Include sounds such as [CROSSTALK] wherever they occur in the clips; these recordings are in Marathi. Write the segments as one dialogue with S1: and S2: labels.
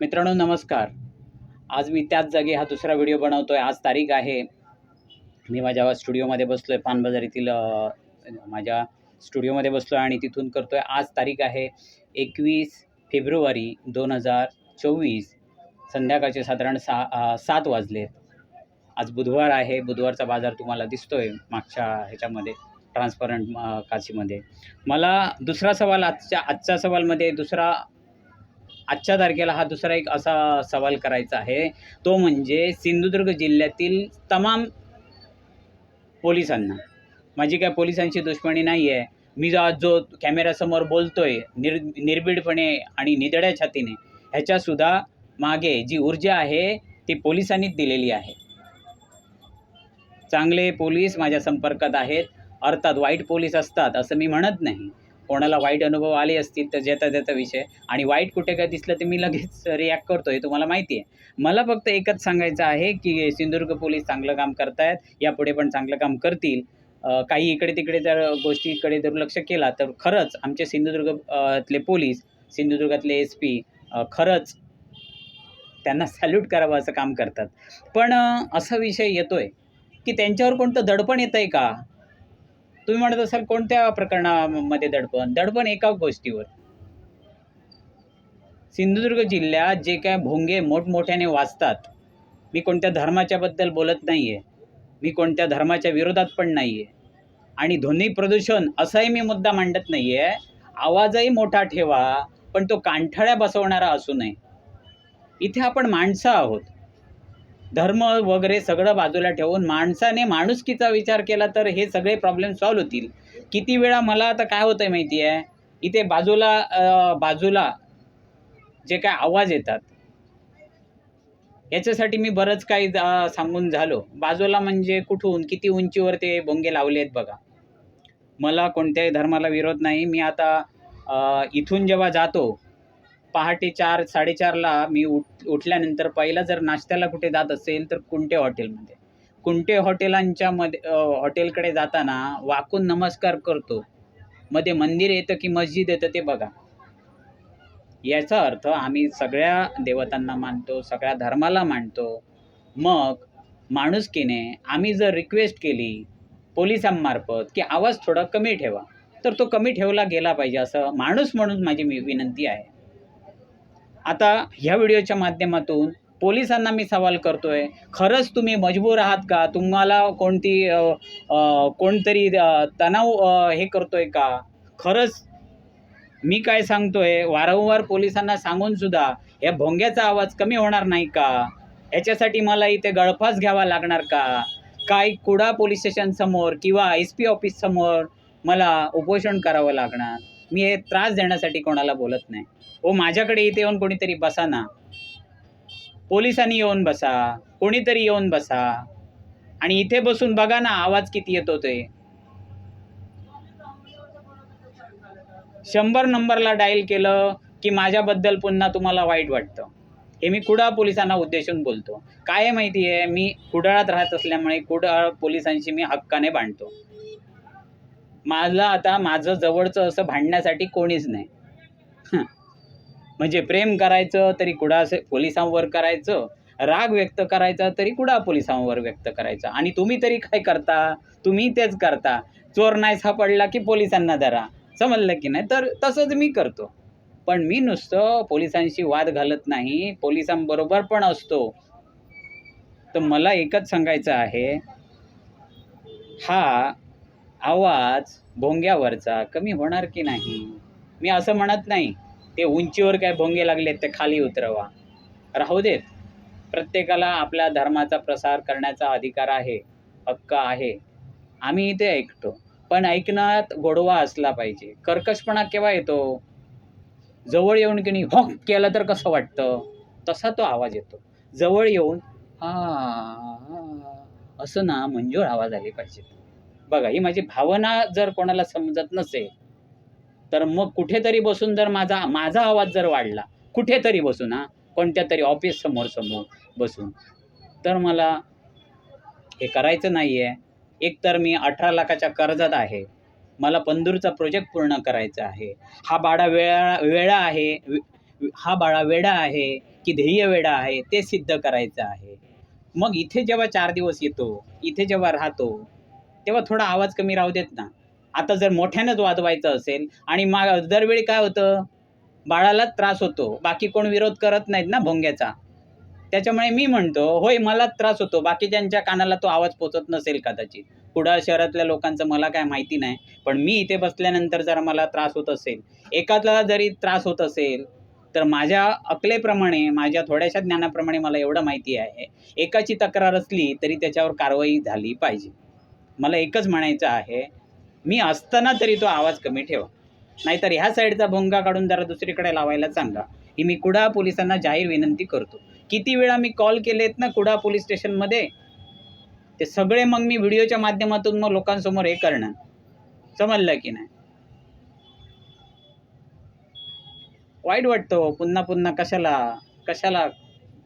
S1: मित्रांनो नमस्कार. आज मी त्याच जागी हा दुसरा व्हिडिओ बनवतो आहे आज तारीख आहे. मी माझ्या स्टुडिओमध्ये बसलो आहे पानबाजार येथील माझ्या स्टुडिओमध्ये बसलो आहे आणि तिथून करतो आहे आज तारीख आहे एकवीस फेब्रुवारी दोन हजार चोवीस. संध्याकाळचे साधारण सहा सात वाजले. आज बुधवार आहे. बुधवारचा बाजार तुम्हाला दिसतो आहे मागच्या ह्याच्यामध्ये ट्रान्सपरंट काचीमध्ये. मला दुसरा सवाल आजच्या आजच्या सवालमध्ये दुसरा आजच्या तारखेला हा दुसरा एक असा सवाल करायचा आहे. तो म्हणजे सिंधुदुर्ग जिल्ह्यातील तमाम पोलिसांना. माझी काय पोलिसांची दुश्मनी नाही आहे मी जो आज जो कॅमेऱ्यासमोर बोलतोय निर निर्भीडपणे आणि निदड्या छातीने ह्याच्यासुद्धा मागे जी ऊर्जा आहे ती पोलिसांनीच दिलेली आहे. चांगले पोलीस माझ्या संपर्कात आहेत. अर्थात वाईट पोलीस असतात असं मी म्हणत नाही. कोणाला वाईट अनुभव आले असतील तर ज्याचा त्याचा विषय. आणि वाईट कुठे काय दिसलं तर मी लगेच [LAUGHS] रिॲक्ट करतो हे तुम्हाला माहिती आहे. मला फक्त एकच सांगायचं आहे की सिंधुदुर्ग पोलीस चांगलं काम करतायत यापुढे पण चांगलं काम करतील. काही इकडे तिकडे जर गोष्टीकडे दुर्लक्ष केला तर खरंच आमचे सिंधुदुर्ग पोलीस सिंधुदुर्गातले एस पी खरंच त्यांना सॅल्यूट करावं असं काम करतात. पण असा विषय येतोय की त्यांच्यावर कोणतं दडपण येतं आहे का? तुम्ही म्हणत असाल कोणत्या प्रकरणामध्ये दडपण? दडपण एका गोष्टीवर. सिंधुदुर्ग जिल्ह्यात जे काय भोंगे मोठमोठ्याने वाचतात मी कोणत्या धर्माच्या बद्दल बोलत नाही आहे मी कोणत्या धर्माच्या विरोधात पण नाही आहे आणि ध्वनी प्रदूषण असाही मी मुद्दा मांडत नाही आहे आवाजही मोठा ठेवा पण तो कांठाळ्या बसवणारा असू नये. इथे आपण माणसं आहोत. धर्म वगैरे सगळं बाजूला ठेवून माणसाने माणुसकीचा विचार केला तर हे सगळे प्रॉब्लेम सॉल्व्ह होतील. किती वेळा मला आता काय होतं आहे माहिती आहे इथे बाजूला बाजूला जे काय आवाज येतात याच्यासाठी मी बरंच काही जा- सांगून झालो. बाजूला म्हणजे कुठून किती उंचीवर ते बोंगे लावले आहेत बघा. मला कोणत्याही धर्माला विरोध नाही. मी आता इथून जेव्हा जातो पहाटे चार साडेचारला मी उठ उठल्यानंतर पहिला जर नाश्त्याला कुठे जात असेल तर कुंटे हॉटेलमध्ये कुंटे हॉटेलांच्या मध्ये हॉटेलकडे जाताना वाकून नमस्कार करतो. मध्ये मंदिर येतं की मस्जिद येतं ते बघा. याचा अर्थ आम्ही सगळ्या देवतांना मानतो सगळ्या धर्माला मानतो. मग माणुसकीने आम्ही जर रिक्वेस्ट केली पोलिसांमार्फत की आवाज थोडा कमी ठेवा तर तो कमी ठेवला गेला पाहिजे असं माणूस म्हणून माझी मी विनंती आहे. आता ह्या व्हिडिओच्या माध्यमातून पोलिसांना मी सवाल करतो आहे खरंच तुम्ही मजबूर आहात का? तुम्हाला कोणती कोणतरी तणाव हे करतो आहे का? खरंच मी काय सांगतो आहे वारंवार पोलिसांना सांगूनसुद्धा या भोंग्याचा आवाज कमी होणार नाही का? याच्यासाठी मला इथे गळफास घ्यावा लागणार का? काय कुडा पोलीस स्टेशन समोर किंवा एस पी ऑफिस समोर मला उपोषण करावं लागणार? मी हे त्रास देण्यासाठी कोणाला बोलत नाही. ओ माझ्याकडे इथे येऊन कोणीतरी बसा ना. पोलिसांनी येऊन बसा कोणीतरी येऊन बसा. आणि इथे बसून बघा ना आवाज किती येतो ते. शंभर नंबरला डायल केलं की माझ्याबद्दल पुन्हा तुम्हाला वाईट वाटतं. हे मी कुडाळ पोलिसांना उद्देशून बोलतो. काय आहे माहिती आहे मी कुडाळात राहत असल्यामुळे कुडाळ पोलिसांशी मी हक्काने भांडतो मला आता माझं जवळचं असं भांडण्यासाठी कोणीच नाही. म्हणजे प्रेम करायचं तरी कुडा पोलिसांवर करायचं. राग व्यक्त करायचा तरी कुडा पोलिसांवर व्यक्त करायचा? आणि तुम्ही तरी काय करता? तुम्ही तेच करता. चोर नाही सापडला की पोलिसांना धरा. समजलं की नाही? तर तसंच मी करतो. पण मी नुसतं पोलिसांशी वाद घालत नाही. पोलिसांबरोबर पण असतो. तर मला एकच सांगायचं आहे. हा आवाज भोंग्यावरचा कमी होणार की नाही? मी असं म्हणत नाही. ते उंचीवर काय भोंगे लागले ते खाली उतरवा. राहू देत. प्रत्येकाला आपल्या धर्माचा प्रसार करण्याचा अधिकार आहे हक्क आहे. आम्ही इथे ऐकतो. पण ऐकण्यात गोडवा असला पाहिजे. कर्कशपणा केव्हा येतो? जवळ येऊन की नाही हॉक केलं तर कसं वाटतं? तसा तो आवाज येतो. जवळ येऊन हा असं ना मंजूळ आवाज आले पाहिजे बघा ही माझी भावना जर कोणाला समजत नसेल तर मग कुठेतरी बसून जर माझा माझा आवाज जर वाढला कुठेतरी बसून हा कोणत्या तरी ऑफिस समोर समोर बसून तर मला हे करायचं नाही आहे एकतर मी अठरा लाखाच्या कर्जात आहे. मला पंदूरचा प्रोजेक्ट पूर्ण करायचा आहे. हा बाळा वेळा वेळा आहे हा बाळा वेडा आहे की ध्येय वेडा आहे ते सिद्ध करायचं आहे. मग इथे जेव्हा चार दिवस येतो इथे जेव्हा राहतो तेव्हा थोडा आवाज कमी राहू देत ना. आता जर मोठ्यानंच वाजवायचं असेल आणि मा दरवेळी काय होतं? बाळालाच त्रास होतो. बाकी कोण विरोध करत नाहीत ना भोंग्याचा. त्याच्यामुळे मी म्हणतो होय मला त्रास होतो. बाकीच्यांच्या कानाला तो आवाज पोचत नसेल कदाचित. कुडाळ शहरातल्या लोकांचं मला काय माहिती नाही. पण मी इथे बसल्यानंतर जर मला त्रास होत असेल एकाला जरी त्रास होत असेल तर माझ्या अकलेप्रमाणे माझ्या थोड्याशा ज्ञानाप्रमाणे मला एवढं माहिती आहे. एकाची तक्रार असली तरी त्याच्यावर कारवाई झाली पाहिजे. मला एकच म्हणायचं आहे मी असताना तरी तो आवाज कमी ठेवा. नाहीतर ह्या साईडचा भोंगा काढून जरा दुसरीकडे लावायला सांगा ही मी कुडा पोलिसांना जाहीर विनंती करतो. किती वेळा मी कॉल केलेत ना कुडा पोलीस स्टेशनमध्ये ते सगळे मग मी व्हिडिओच्या माध्यमातून मग लोकांसमोर हे करणार. समजलं की नाही? वाईट वाटतो हो, पुन्हा पुन्हा कशाला कशाला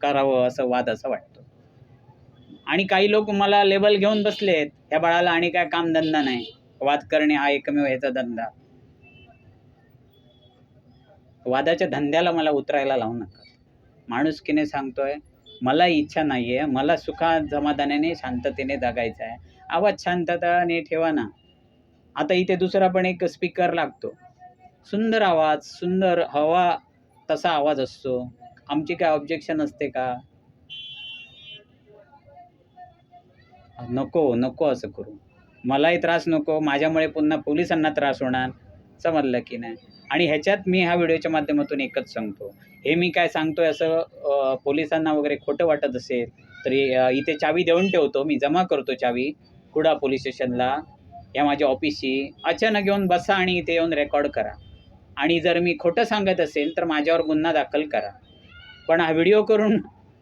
S1: करावं असं वाद असं वाटतो. आणि काही लोक मला लेबल घेऊन बसलेत ह्या बाळाला आणि काय कामधंदा नाही. वाद करणे हा एकमेव ह्याचा धंदा. वादाच्या धंद्याला मला उतरायला लावू नका. माणुसकीने सांगतोय मला इच्छा नाही आहे मला सुखा समाधानाने शांततेने जगायचं आहे. आवाज शांतताने ठेवा ना. आता इथे दुसरा पण एक स्पीकर लागतो. सुंदर आवाज सुंदर हवा तसा आवाज असतो. आमची काय ऑब्जेक्शन असते का? नको नको असं करू. मलाही त्रास नको माझ्यामुळे पुन्हा पोलिसांना त्रास होणार. समजलं की नाही? आणि ह्याच्यात मी ह्या व्हिडिओच्या माध्यमातून एकच सांगतो. हे मी काय सांगतोय असं पोलिसांना वगैरे खोटं वाटत असेल तरी इथे चावी देऊन ठेवतो. मी जमा करतो चावी कुडा पोलीस स्टेशनला या माझ्या ऑफिसची अचानक येऊन बसा आणि इथे येऊन रेकॉर्ड करा. आणि जर मी खोटं सांगत असेल तर माझ्यावर गुन्हा दाखल करा. पण हा व्हिडिओ करून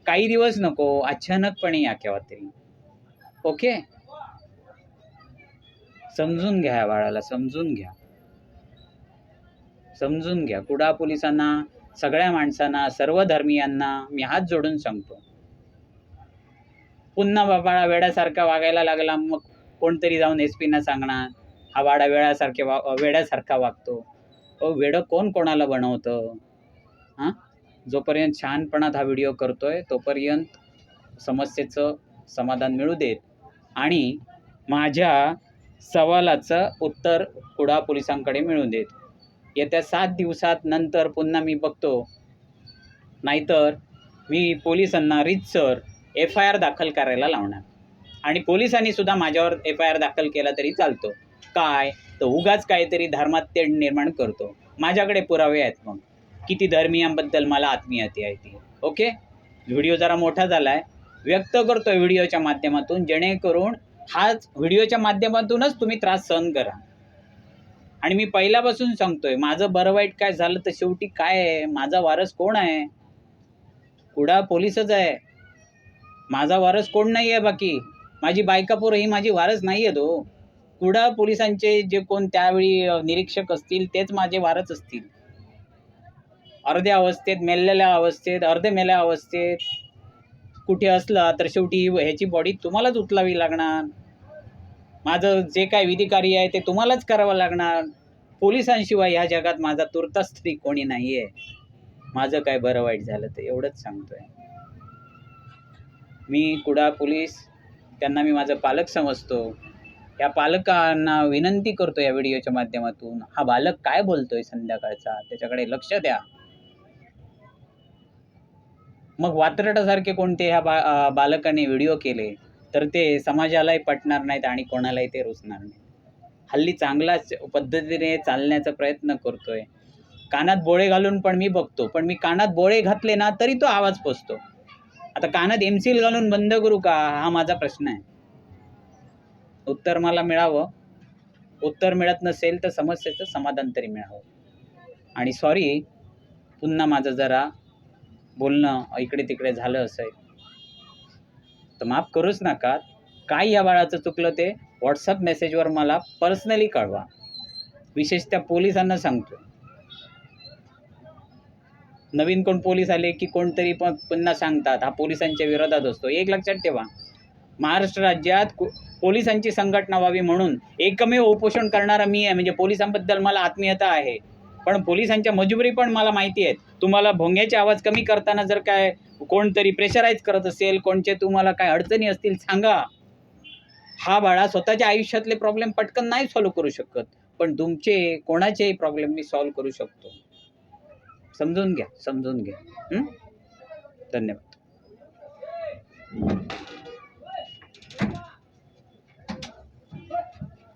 S1: काही दिवस नको अचानकपणे या केव्हा तरी ओके? समजून घ्या या बाळाला समजून घ्या. समजून घ्या. कुडा पोलिसांना सगळ्या माणसांना सर्व धर्मियांना मी हात जोडून सांगतो. पुन्हा बाबाळा वेड्यासारखा वागायला लागला मग कोणतरी जाऊन एस पीना सांगणार. हा वाडा वेळासारखे वा वेड्यासारखा वागतो. अहो वेडं कोण कोणाला बनवतं? हां? जोपर्यंत छानपणात हा व्हिडिओ करतोय तोपर्यंत समस्येचं समाधान मिळू देत. आणि माझ्या सवालाचं उत्तर कुडा पोलिसांकडे मिळून देत. येत्या सात दिवसात नंतर पुन्हा मी बघतो. नाहीतर मी पोलिसांना रितसर एफ आय आर दाखल करायला लावणार. आणि पोलिसांनी सुद्धा माझ्यावर एफ आय आर दाखल केला तरी चालतो. काय? तर उगाच काहीतरी धर्मात तेढ निर्माण करतो. माझ्याकडे पुरावे आहेत मग. किती धर्मियांबद्दल मला आत्मीयती आहे ती. ओके? व्हिडिओ जरा मोठा झाला आहे व्यक्त करतो व्हिडिओच्या माध्यमातून जेणेकरून हाच व्हिडिओच्या माध्यमातूनच तुम्ही त्रास सहन करा. आणि मी पहिल्यापासून सांगतोय माझं बरं वाईट काय झालं तर शेवटी काय आहे? माझा वारस कोण आहे? कुडा पोलीसच आहे? माझा वारस कोण नाही आहे बाकी? माझी बायकापूर ही माझी वारस नाही आहे तो कुडा पोलिसांचे जे कोण त्यावेळी निरीक्षक असतील तेच माझे वारस असतील. अर्ध्या अवस्थेत मेलेल्या अवस्थेत अर्धे मेल्या अवस्थेत कुठे असला तर शेवटी ह्याची बॉडी तुम्हालाच उचलावी लागणार. माझं जे काय विधिकारी आहे ते तुम्हालाच करावं लागणार. पोलिसांशिवाय ह्या जगात माझा तुर्तास तरी कोणी नाही आहे माझं काय बरं वाईट झालं ते एवढंच सांगतोय. मी कुडा पोलीस त्यांना मी माझं पालक समजतो. या पालकांना विनंती करतो या व्हिडिओच्या माध्यमातून. हा बालक काय बोलतोय संध्याकाळचा? त्याच्याकडे लक्ष द्या. मग वात्रटासारखे कोणते ह्या बा बालकाने व्हिडिओ केले तर ते समाजालाही पटणार नाहीत आणि कोणालाही ते रुचणार नाही हल्ली चांगलाच पद्धतीने चालण्याचा प्रयत्न करतोय. कानात बोळे घालून पण मी बघतो पण मी कानात बोळे घातले ना तरी तो आवाज पोचतो. आता कानात एमसील घालून बंद करू का हा माझा प्रश्न आहे. उत्तर मला मिळावं. उत्तर मिळत नसेल तर समस्येचं समाधान तरी मिळावं. आणि सॉरी पुन्हा माझं जरा बोलणं इकडे तिकडे झालं असेल तर माफ करूच नका. काय या बाळाचं चुकलं ते? व्हॉट्सअप मेसेजवर मला पर्सनली कळवा. विशेषतः पोलिसांना सांगतो नवीन कोण पोलीस आले की कोणतरी पण पुन्हा सांगतात. हा पोलिसांच्या विरोधात असतो. एक लक्षात ठेवा. महाराष्ट्र राज्यात पोलिसांची संघटना व्हावी म्हणून एकमेव उपोषण करणारा मी आहे. म्हणजे पोलिसांबद्दल मला आत्मीयता आहे. पण पोलिसांच्या मजबुरी पण मला माहिती आहेत. तुम्हाला भोंग्याचे आवाज कमी करताना जर काय कोणतरी प्रेशराईज करत असेल कोणचे तुम्हाला काय अडचणी असतील सांगा. हा बाळा स्वतःच्या आयुष्यातले प्रॉब्लेम पटकन नाही सॉल्व्ह करू शकत. पण तुमचे कोणाचेही प्रॉब्लेम मी सॉल्व्ह करू शकतो. समजून घ्या समजून घ्या. धन्यवाद.